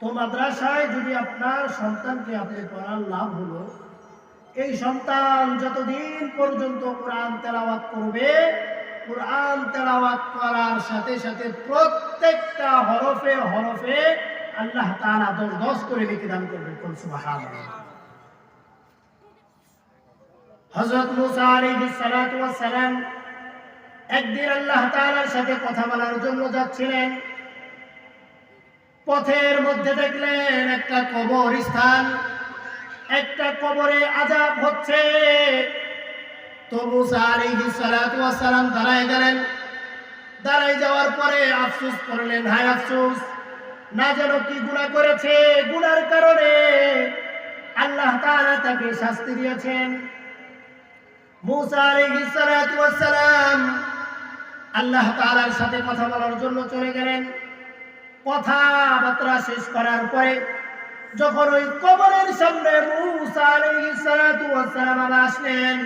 তো মাদ্রাসায় যদি আপনার সন্তানকে আপনি পড়ার লাভ হলো। এই সন্তান যতদিন পর্যন্ত কোরআন তেলাওয়াত করবে, কোরআন তেলাওয়াত করার সাথে সাথে প্রত্যেকটা হরফে হরফে আল্লাহ তাআলা দশ দশ করে লিখে দান করবে। মুসা একদিন আল্লাহ তাআলার সাথে কথা বলার জন্য যাচ্ছিলেন। পথের মধ্যে দেখলেন একটা কবর স্থান একটা কবরে আজাব হচ্ছে। তো মুসা আলাইহিস সালাতু দাঁড়ায় গেলেন। দাঁড়ায় যাওয়ার পরে আফসোস করলেন, হায় আফসোস, না যেন কি গুনাহ করেছে? গুনার কারণে আল্লাহ তাআলা তাকে শাস্তি দিয়েছেন। মুসা আলাইহিস সালাতু ওয়াস আল্লাহ তাআলার সাথে কথা বলার জন্য চলে গেলেন। কথাবার্তা শেষ করার পরে যখন ওই কবরের সামনে মুসা আলাইহিস সালাতু ওয়াস সালাম আসলেন,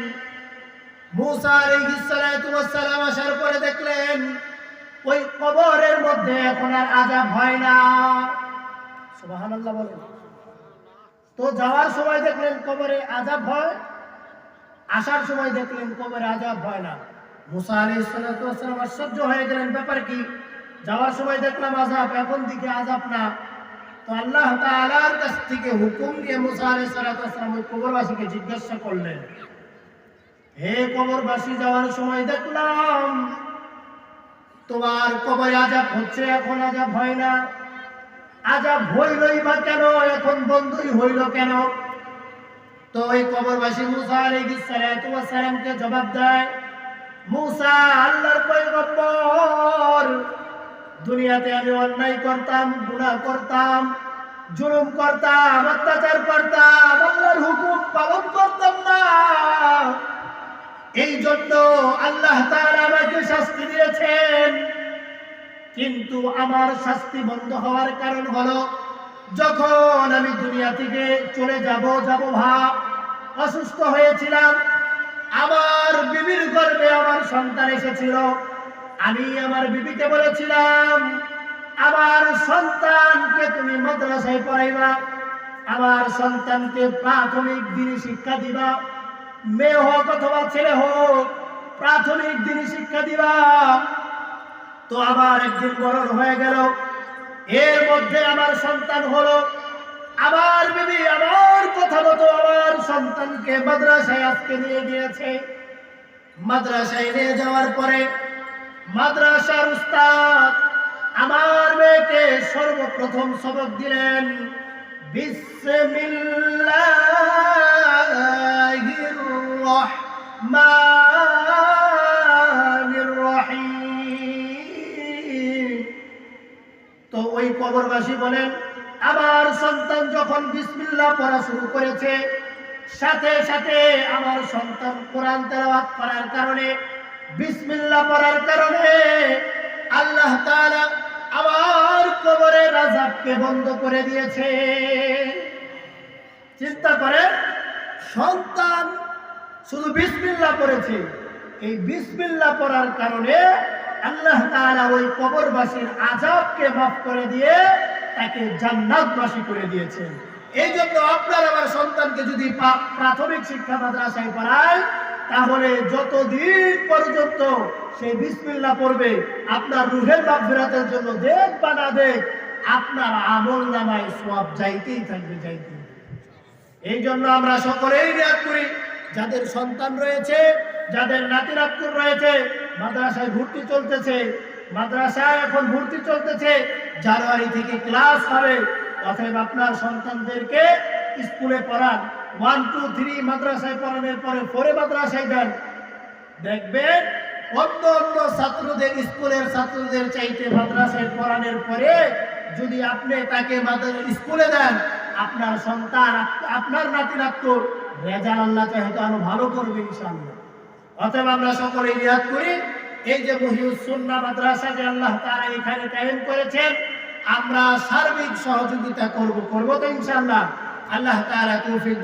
মুসা আলাইহিস সালাতু সালাম আসার পরে দেখলেন, ওই কবরের মধ্যে এখন আর আযাব হয় না। তো যাওয়ার সময় দেখলেন কবরে আযাব হয়, আসার সময় দেখলেন কবরে আযাব হয় না। মুসা আলাইহিস সালাতু ওয়াস সালাম আশ্চর্য হয়ে গেলেন। ব্যাপার কি? যাওয়ার সময় দেখলাম আযাব, এখন দিকে আযাব না। তো আল্লাহ তাআলার কাছ থেকে হুকুম দিয়ে ওই কবরবাসীকে জিজ্ঞাসা করলেন। হে কবরবাসী, যাওয়ার সময় দেখলাম তোমার আযাব হচ্ছে, এখন আযাব হয় না। আযাব হইলই বা কেন, এখন বন্ধই হইল কেন? তো ওই কবরবাসী মুসা আলাইহিস সালাতু ওয়াস সালামকে জবাব দেয়, মুসা, আল্লাহর পয়গম্বর দুনিয়াতে আমি অন্যায় করতাম, গুনাহ করতাম, জুলুম করতাম, অত্যাচার করতাম, আল্লাহর হুকুম পালন করতাম না। এই জন্য আল্লাহ তাআলা আমাকে শাস্তি দিয়েছেন। কিন্তু আমার শাস্তি বন্ধ হওয়ার কারণ হলো, যখন আমি দুনিয়া থেকে চলে যাব যাব ভাব অসুস্থ হয়েছিলাম, আমার বিবির গর্ভে আমার সন্তান এসেছিল। আমি আমার বিবিকে বলেছিলাম, আমার সন্তানকে তুমি মাদ্রাসায় পড়াইবা, আমার সন্তানকে প্রাথমিক দিনে শিক্ষা দিবা, মেয়ে হোক অথবা ছেলে হোক, প্রাথমিক দিনে শিক্ষা দিবা। তো আবার একদিন বড় হয়ে গেল। এর মধ্যে আমার সন্তান হলো, আমার বিবি আমার কথা মতো আমার সন্তানকে মাদ্রাসায় আজকে নিয়ে গিয়েছে। মাদ্রাসায় নিয়ে যাওয়ার পরে মাদ্রাসার উস্তাদ, আমার মেয়েকে সর্বপ্রথম সবক দিলেন তো ওই কবরবাসী বলেন, আমার সন্তান যখন বিসমিল্লাহ পড়া শুরু করেছে, সাথে সাথে আমার সন্তান কোরআন করার কারণে বিসমিল্লাহ পড়ার কারণে আল্লাহ তাআলা আমার কবরের আযাবকে বন্ধ করে দিয়েছে। চিন্তা করে সন্তান শুধু বিসমিল্লাহ পড়েছে। এই বিসমিল্লাহ পড়ার কারণে আল্লাহ তাআলা ওই কবরবাসীর আযাবকে মাফ করে দিয়ে তাকে জান্নাতবাসী করে দিয়েছেন। এই জন্য আপনার আমার সন্তানকে যদি প্রাথমিক শিক্ষা মাদ্রাসায় পড়ায় তাহলে যতদিন পর্যন্ত সেই বিসমিল্লাহ পড়বে, আপনার রুহের মাগফিরাতের জন্য দেখ বা না দেখ আপনার আমল নামায় সব যাইতেই থাকবে, যাইতেই এই জন্য আমরা সকলেই নিয়াত করি, যাদের সন্তান রয়েছে, যাদের নাতি নাতকুর রয়েছে, মাদ্রাসায় ভর্তি চলতেছে, মাদ্রাসায় এখন ভর্তি চলতেছে, জানুয়ারি থেকে ক্লাস হবে, অতএব আপনার সন্তানদেরকে স্কুলে পড়ান। ওয়ান টু থ্রি মাদ্রাসায় পড়ানোর পরে ফোরে মাদ্রাসায় দেন দেখবেন অন্য অন্য ছাত্রদের, স্কুলের ছাত্রদের চাইতে মাদ্রাসায় পড়ানোর পরে যদি আপনি তাকে স্কুলে দেন, আপনার সন্তান, আপনার নাতি নাত্তর রেজাল আল্লাহ হয়তো আরও ভালো করবে ইনশাআল্লাহ। অতএব আমরা সকলে ইয়াদ করি, এই যে মহিউসুন্না মাদ্রাসা যে আল্লাহ তারা এখানে কায়েম করেছেন, আমরা সার্বিক সহযোগিতা করব করব তো ইনশাআল্লাহ। আল্লাহ তাআলা তৌফিক